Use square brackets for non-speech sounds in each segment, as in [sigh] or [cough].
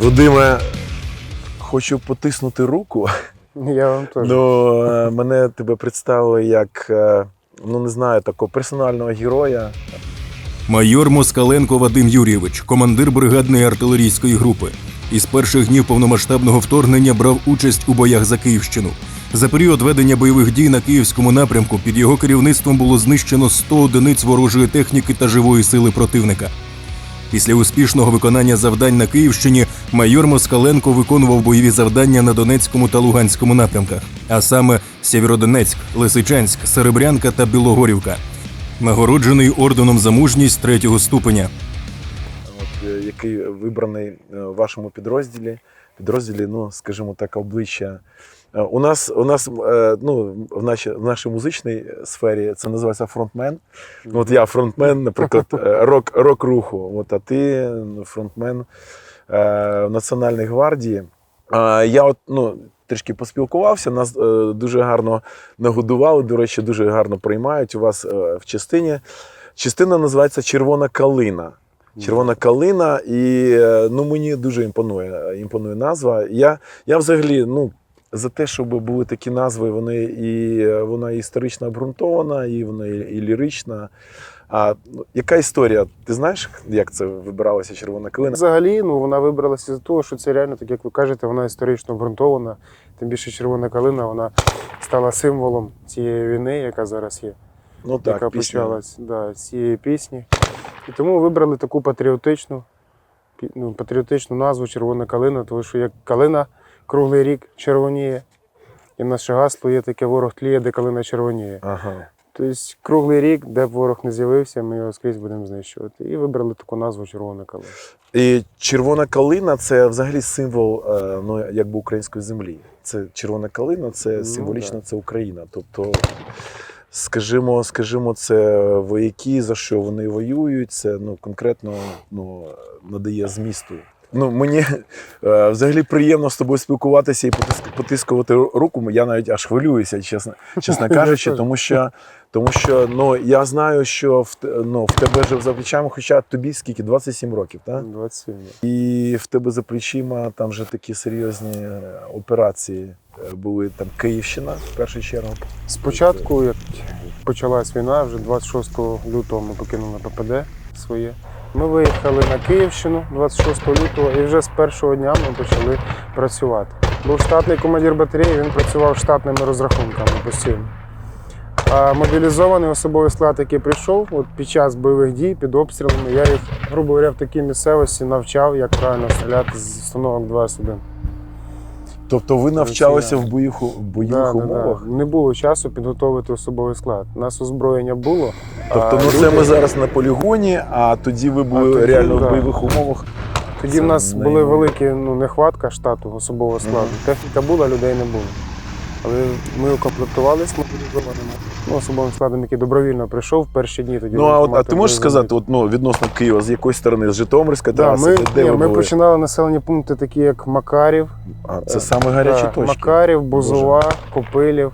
Вадиме, хочу потиснути руку. Я вам теж. Ну, е, мене тебе представили як, е, ну не знаю, такого персонального героя. Майор Москаленко Вадим Юрійович, командир бригадної артилерійської групи. Із перших днів повномасштабного вторгнення брав участь у боях за Київщину. За період ведення бойових дій на київському напрямку під його керівництвом було знищено 100 одиниць ворожої техніки та живої сили противника. Після успішного виконання завдань на Київщині майор Москаленко виконував бойові завдання на Донецькому та Луганському напрямках, а саме Сєвєродонецьк, Лисичанськ, Серебрянка та Білогорівка. Нагороджений орденом за мужність третього ступеня. от, е, який вибраний е, в вашому підрозділі. Підрозділі, ну, скажімо так, обличчя. Е, У нас, у нас е, ну, в, нашій, в нашій музичній сфері це називається фронтмен. От я фронтмен, наприклад, е, рок, рок-руху. От, а ти фронтмен е, Національної гвардії. Е, Я от, ну, трішки поспілкувався, нас е, дуже гарно нагодували, до речі, дуже гарно приймають у вас е, в частині. Частина називається Червона калина. Червона калина, і ну, мені дуже імпонує, імпонує назва. Я, я взагалі ну, за те, щоб були такі назви, вони і е, вона історично обґрунтована, і вона і, і лірична. А ну, яка історія? Ти знаєш, як це вибиралася червона калина? Взагалі, ну вона вибралася з того, що це реально, так як ви кажете, вона історично обґрунтована. Тим більше червона калина, вона стала символом цієї війни, яка зараз є, Ну так, яка пісня. почалась да, з цієї пісні. І тому вибрали таку патріотичну, ну, патріотичну назву Червона калина, тому що як калина круглий рік червоніє. І наше гасло є таке ворог тліє, де калина червоніє. Ага. Тобто круглий рік, де б ворог не з'явився, ми його скрізь будемо знищувати. І вибрали таку назву Червона калина. І червона калина це взагалі символ е, ну, якби української землі. Це червона калина, це Ну, символічно да. це Україна. Тобто, скажімо, скажімо, це вояки, за що вони воюють, це ну, конкретно ну, надає змісту. Ну, мені е, взагалі приємно з тобою спілкуватися і потискувати руку. Я навіть аж хвилююся, чесно, чесно [laughs] кажучи, тому що, тому що ну, я знаю, що в, ну, в тебе вже за плечами, хоча тобі скільки? 27 років, так? 27. І в тебе за плечима там вже такі серйозні е, операції е, були там Київщина в першу чергу. Спочатку, як почалась війна, вже 26 лютого ми покинули ППД своє. Ми виїхали на Київщину 26 лютого і вже з першого дня ми почали працювати. Був штатний командир батареї, він працював штатними розрахунками постійно. А мобілізований особовий склад, який прийшов от під час бойових дій, під обстрілами, я їх, грубо говоря, в такій місцевості навчав, як правильно стріляти з установок 2С1. Тобто ви навчалися в бойових, бойових Да, да, умовах? да. Не було часу підготовити особовий склад. У нас озброєння було. Тобто, а ну це люди- ми зараз на полігоні, а тоді ви були тоді, реально да. в бойових умовах. Тоді це в нас були великі ну, нехватка штату особового складу. Мгм. Техніка була, людей не було. Але ми укомплектувалися мобілізованими ну, особовим складом, який добровільно прийшов в перші дні. Тоді Ну а, от, а ти можеш сказати, от, ну, відносно Києва, з якої сторони? З Житомирська Да, траси? ми, де, ні, ви ми були? починали населені пункти, такі як Макарів, А, це саме гарячі да, точки. Макарів, Бузова, Копилів.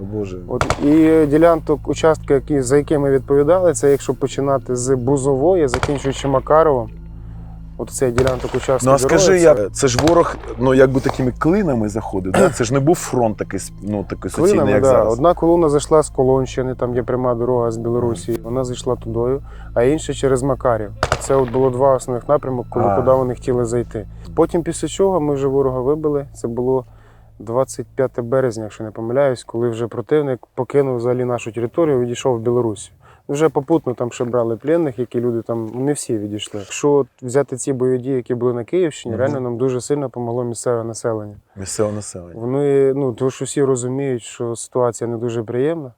О, Боже. От, і ділянок участки, які, за які ми відповідали, це якщо починати з Бузової, закінчуючи Макаровом. От цей ділянок участку. Ну а скажи, це як це ж ворог, ну якби такими клинами заходив, да? це ж не був фронт такий, ну, такий суцільний, Клинами, як да. зараз. Одна колона зайшла з Колонщини, там є пряма дорога з Білорусі, вона зайшла тудою, а інша через Макарів. Це от було два основних напрямки, коли А. куди вони хотіли зайти. Потім після чого ми вже ворога вибили. Це було 25 березня, якщо не помиляюсь, коли вже противник покинув взагалі нашу територію, і відійшов в Білорусі. Вже попутно там ще брали пленних, які люди там не всі відійшли. Якщо взяти ці бойові дії, які були на Київщині, Мгм. реально нам дуже сильно допомогло місцеве населення. Місцеве населення. Вони, ну, тому що всі розуміють, що ситуація не дуже приємна.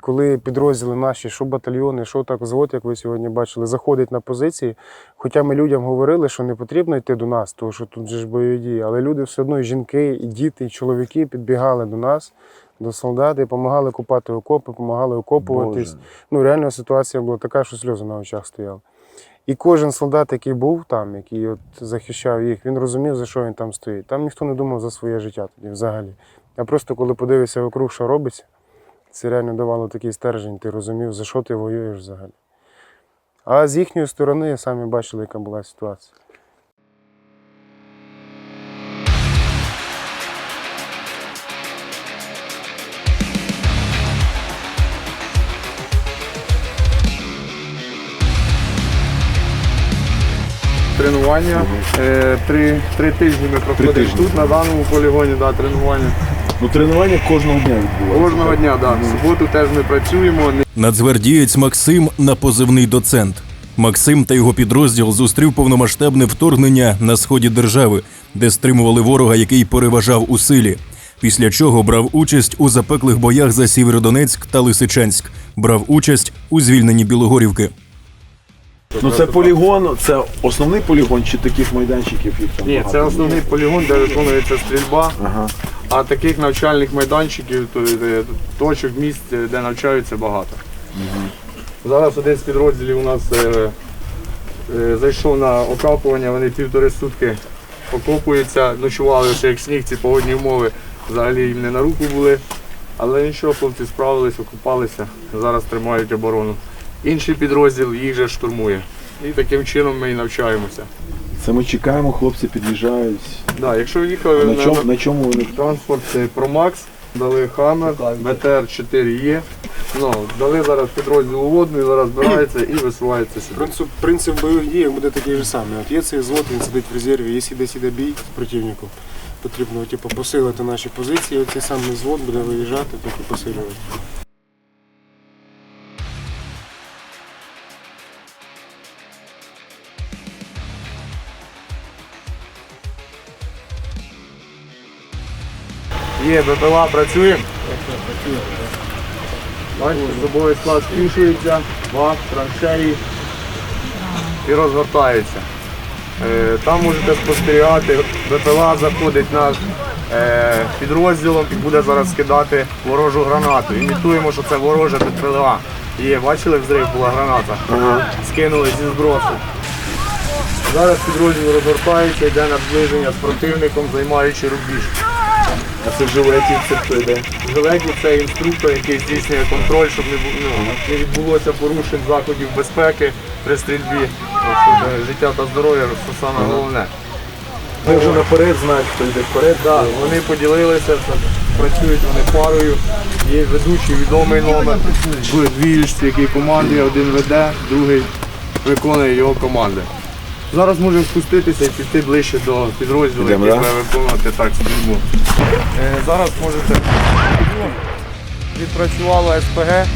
Коли підрозділи наші, що батальйони, що так взвод, як ви сьогодні бачили, заходять на позиції. Хоча ми людям говорили, що не потрібно йти до нас, тому що тут же ж бойові дії, але люди все одно, і жінки, і діти, і чоловіки підбігали до нас, до солдат і допомагали купати окопи, допомагали окопуватись. Боже. Ну, реально ситуація була така, що сльози на очах стояли. І кожен солдат, який був там, який от захищав їх, він розумів, за що він там стоїть. Там ніхто не думав за своє життя тоді взагалі. А просто коли подивився вокруг, що робиться, це реально давало такий стержень, ти розумів, за що ти воюєш взагалі. А з їхньої сторони самі бачили, яка була ситуація. Тренування. Е, Три, три тижні ми проходимо тижні. тут, на даному полігоні, да, тренування. Ну, тренування кожного дня відбувається. Кожного дня, да. В суботу теж ми працюємо. Нацгвардієць Максим на позивний доцент. Максим та його підрозділ зустрів повномасштабне вторгнення на сході держави, де стримували ворога, який переважав у силі. Після чого брав участь у запеклих боях за Сєвєродонецьк та Лисичанськ, брав участь у звільненні Білогорівки. Ну це полігон, це основний полігон чи таких майданчиків їх там Ні, багато це є? основний полігон, де виконується стрільба. Ага. А таких навчальних майданчиків, то, е, точок, місць, е, де навчаються багато. Зараз один з підрозділів у нас е, е, зайшов на окапування, вони півтори сутки окопуються, ночували ще як сніг, ці погодні умови взагалі їм не на руку були. Але нічого, хлопці справились, окупалися, зараз тримають оборону. Інший підрозділ їх же штурмує. І таким чином ми і навчаємося. Це ми чекаємо, хлопці під'їжджають. Да, якщо їхали На на- чому, на чому вони? Транспорт це ProMax, дали Hammer, БТР 4Е. Ну, дали зараз підрозділ водний, зараз збирається і висувається сюди. Принцип, принцип бойових дій буде такий же самий. От є цей звод, він сидить в резерві, якщо десь іде бій з противником, потрібно типу, посилити наші позиції, оцей самий звод буде виїжджати, так і посилювати. Є, БПЛА працює. Бачите, особовий склад збільшується, вах, траншеї і розгортається. Е, Там можете спостерігати, БПЛА заходить наш е, підрозділом і буде зараз скидати ворожу гранату. Імітуємо, що це ворожа БПЛА. Є, бачили, взрив була граната. Скинули зі збросу. Зараз підрозділ розгортається, йде на зближення з противником, займаючи рубіж. А це жилетів, це хто йде? Жилеті це інструктор, який здійснює контроль, щоб не, бу- ну, не відбулося порушень заходів безпеки при стрільбі. От, щоб, е, Життя та здоров'я це саме головне. Ми вже наперед знають, хто йде вперед. Да, вони поділилися, це, працюють вони парою. Є ведучий відомий номер в двіжці, який командує, один веде, другий виконує його команди. Зараз можемо спуститися і піти ближче до підрозділу, який буде виконувати так службу. Е, зараз можете відпрацювало СПГ.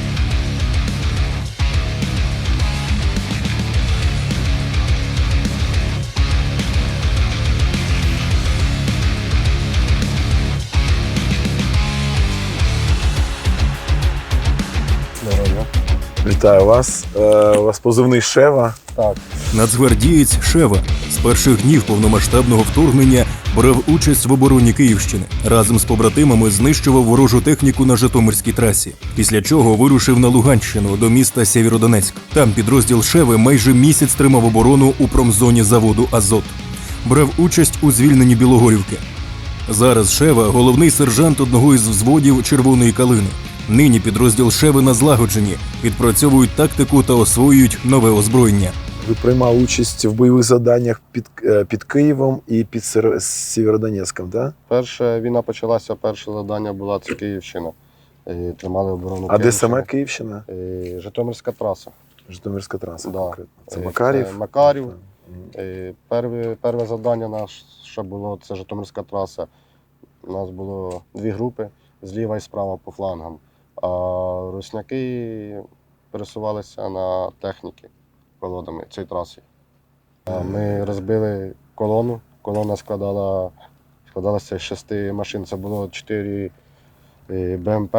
Вітаю вас. Е, у вас позивний Шева. Так. Нацгвардієць Шева з перших днів повномасштабного вторгнення брав участь в обороні Київщини. Разом з побратимами знищував ворожу техніку на Житомирській трасі. Після чого вирушив на Луганщину до міста Сєвєродонецьк. Там підрозділ Шеви майже місяць тримав оборону у промзоні заводу Азот. Брав участь у звільненні Білогорівки. Зараз Шева головний сержант одного із взводів Червоної калини. Нині підрозділ Шеви на злагодженні, відпрацьовують тактику та освоюють нове озброєння. Ви приймали участь в бойових завданнях під, е, під Києвом і під Сєвєродонецьком, так? Перша війна почалася, перше завдання була це Київщина. І тримали оборону А де саме Київщина? І Житомирська траса. Житомирська траса Да. конкретно. Це Макарів. це Макарів. І перве, перше завдання наше було це Житомирська траса. У нас було дві групи зліва і справа по флангам. А русняки пересувалися на техніки колодами цієї траси. Ми розбили колону. Колона складала, складалася з шести машин. Це було чотири е, БМП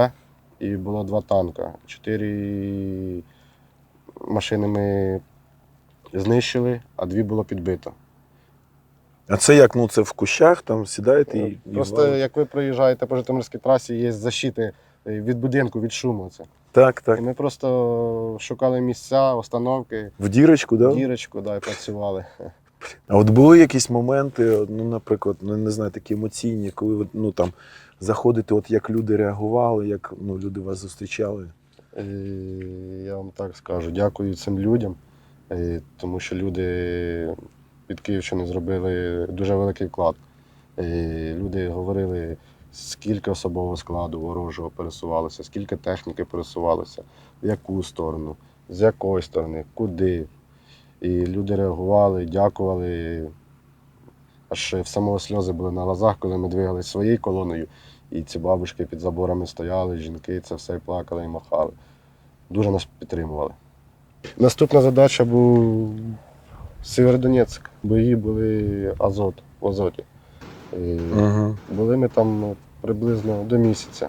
і було два танка. Чотири машини ми знищили, а дві було підбито. А це як? Ну це в кущах, там сідаєте і. Просто як ви проїжджаєте по Житомирській трасі, є защити від будинку, від шуму. Це. Так, так. І ми просто шукали місця, установки, В дірочку, так? Да? дірочку, да, і працювали. А от були якісь моменти, ну, наприклад, ну не знаю, такі емоційні, коли ви ну там заходите, от як люди реагували, як ну, люди вас зустрічали. І я вам так скажу, дякую цим людям, е, тому що люди від Київщини зробили дуже великий вклад. Е, Люди говорили, скільки особового складу ворожого пересувалося, скільки техніки пересувалося, в яку сторону, з якої сторони, куди. І люди реагували, дякували. Аж в самого сльози були на глазах, коли ми двигали своєю колоною, і ці бабушки під заборами стояли, жінки це все плакали і махали. Дуже нас підтримували. Наступна задача був Сєвєродонецьк. Бої були Азот, в Азоті. І Угу. були ми там ну, приблизно до місяця.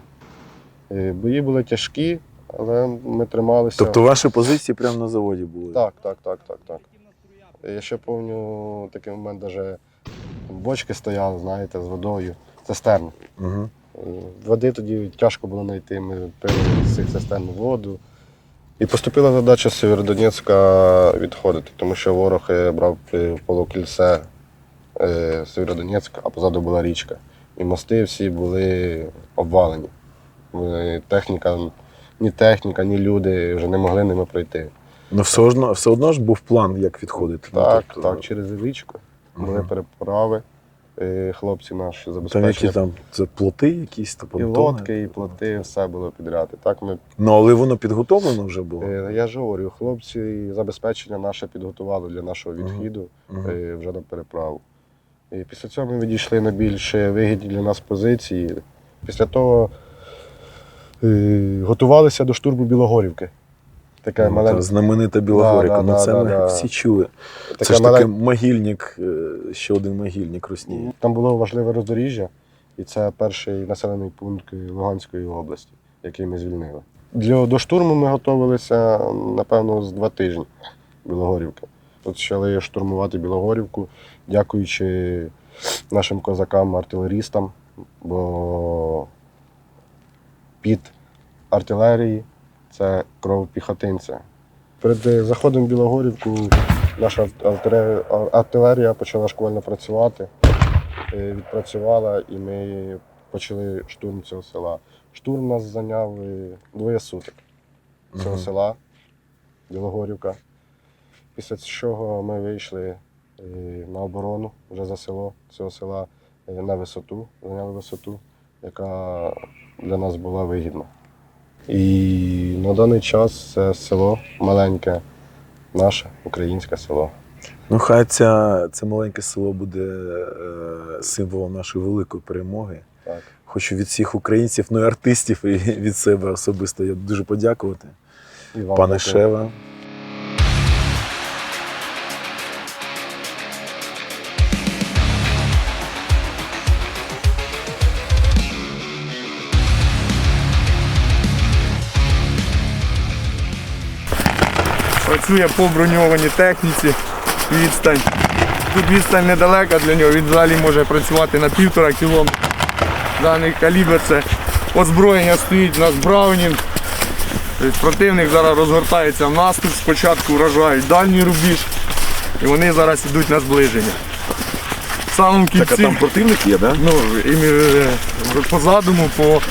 Е, Бої були тяжкі, але ми трималися. Тобто ваші позиції прямо на заводі були? Так, так, так, так, так. Я ще пам'ятаю такий момент, даже бочки стояли, знаєте, з водою, цистерни. Угу. Е, Води тоді тяжко було знайти. Ми пили з цих цистерн воду. І поступила задача з Сєвєродонецька відходити, тому що ворог е, брав е, полукільце Сєвєродонецьк, а позаду була річка. І мости всі були обвалені. Е, Техніка, ні техніка, ні люди вже не могли ними пройти. Ну все одно, все одно ж був план, як відходити. Ну, Так, тобто, так, через річку. Були Мгм. переправи. е, Хлопці наші Там які там це плоти якісь та І лодки, і плоти, все було підряд. І так ми Ну але воно підготовлено вже було. Е, Я ж говорю, хлопці забезпечення наше підготували для нашого відхіду е, вже на переправу. І після цього ми відійшли на більш вигідні для нас позиції. Після того е, готувалися до штурму Білогорівки. Така Ну, маленька. та знаменита Білогоріка. Да, ну да, це да, ми да. всі чули. така це ж мале- таки могильник, е, ще один могильник Росії. Там було важливе роздоріжжя, і це перший населений пункт Луганської області, який ми звільнили. Для, до штурму ми готувалися, напевно, з два тижні Білогорівки. Почали штурмувати Білогорівку, дякуючи нашим козакам, артилерістам, бо під артилерії це кров піхотинця. Перед е, заходом в Білогорівку наша артилерія, почала шквально працювати, е, відпрацювала, і ми почали штурм цього села. Штурм нас зайняв е, двоє суток цього села Білогорівка. Після чого ми вийшли е, на оборону вже за село цього села е, на висоту, зайняли висоту, яка для нас була вигідна. І на даний час це село маленьке, наше українське село. Ну, хай ця, це маленьке село буде е, символом нашої великої перемоги. Так. Хочу від всіх українців, ну і артистів, і від себе особисто я дуже подякувати. І вам Пане дякую. Шева. Працює по броньованій техніці. Відстань. Тут відстань недалека для нього. Він взагалі може працювати на півтора кілометра. Даний калібр це озброєння стоїть у нас Браунінг. Тобто Противник зараз розгортається в наступ. Спочатку вражають дальній рубіж. І вони зараз йдуть на зближення. В самому кінці. противник є, так? Ну, і, е, по задуму, по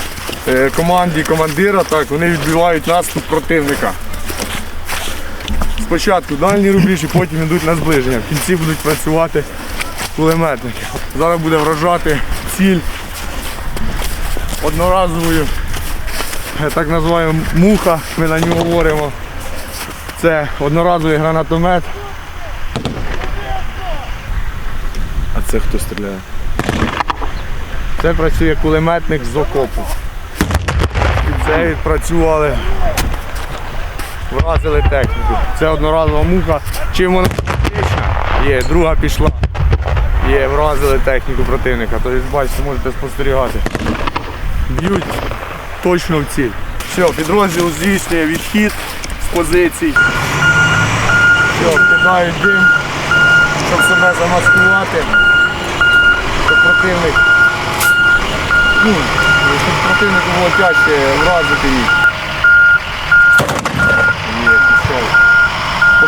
е, команді командира, так, вони відбивають наступ противника. Спочатку дальній рубіж і потім йдуть на зближення. В кінці будуть працювати кулеметники. Зараз буде вражати ціль одноразовою, е, так називаємо муха, ми на нього говоримо. Це одноразовий гранатомет. А це хто стріляє? Це працює кулеметник з окопу. І це відпрацювали, вразили техніку. Це одноразова муха. Чим вона? Є, друга пішла. Є, вразили техніку противника. Тобто, бачите, можете спостерігати. Б'ють точно в ціль. Все, підрозділ здійснює відхід з позицій. Все, кидають дим, щоб себе замаскувати. Щоб противник ну, щоб противнику було тяжче вразити їх. Є, пішов.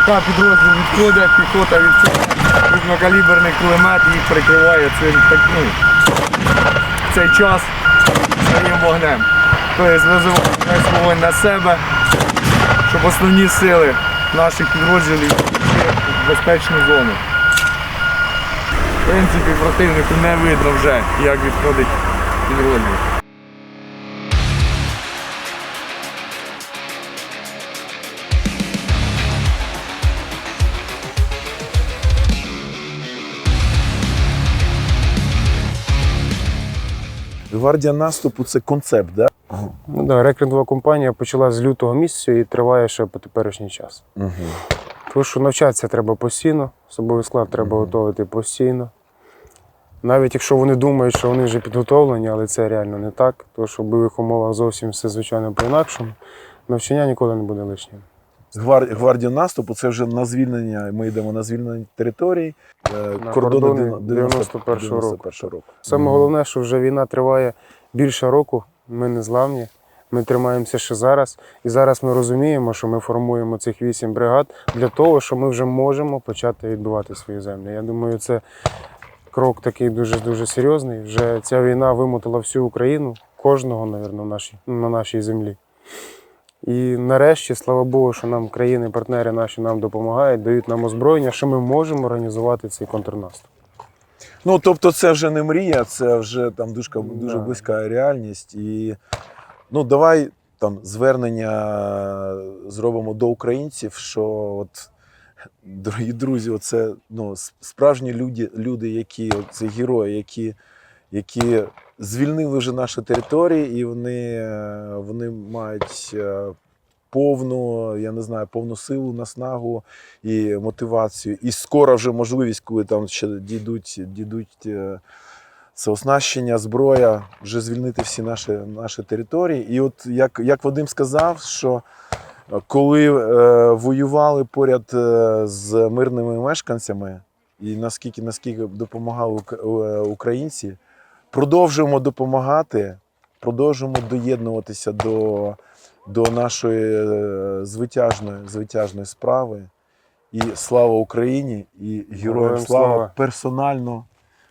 Поки підрозділ відходить, піхота відходить, крупнокаліберний кулемет їх прикриває цим так, ну, цей час своїм вогнем. Тобто весь вогонь на себе, щоб основні сили наших підрозділів пішли в безпечну зону. В принципі, противнику не видно вже, як відходить підрозділ. Гвардія наступу це концепт, да? Ну да, рекрутова компанія почала з лютого місяця і триває ще по теперішній час. Угу. Тому що навчатися треба постійно, особовий склад треба Мгм. готувати постійно. Навіть якщо вони думають, що вони вже підготовлені, але це реально не так, тому що в бойових умовах зовсім все звичайно по-інакшому. Навчання ніколи не буде лишнім. Гвар... Гвардія наступу це вже на звільнення. Ми йдемо на звільнення територій. е, На кордони кордони 90 91-го року. року. Саме головне, що вже війна триває більше року, ми не зламні, ми тримаємося ще зараз. І зараз ми розуміємо, що ми формуємо цих вісім бригад для того, що ми вже можемо почати відбивати свої землі. Я думаю, це крок такий дуже-дуже серйозний. Вже ця війна вимотала всю Україну, кожного, мабуть, в нашій, на нашій землі. І нарешті, слава Богу, що нам країни-партнери наші нам допомагають, дають нам озброєння, що ми можемо організувати цей контрнаступ. Ну тобто, це вже не мрія, це вже там дуже, дуже Да. близька реальність. І ну давай там звернення зробимо до українців, що от. Дорогі друзі, оце ну, справжні люди, люди які це герої, які, які звільнили вже наші території, і вони, вони мають е, повну, я не знаю, повну силу, наснагу і мотивацію. І скоро вже можливість, коли там ще дійдуть, дійдуть це оснащення, зброя, вже звільнити всі наші, наші території. І от як, як Вадим сказав, що е, коли е, воювали поряд е, з мирними мешканцями, і наскільки, наскільки допомагали е, українці, продовжуємо допомагати, продовжуємо доєднуватися до, до нашої е, звитяжної, звитяжної справи. І слава Україні, і героям слава, слава. персонально.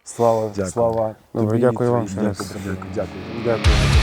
Слава, Дякую. слава Добре, тобі, дякую вам дякую, дякую. Дякую.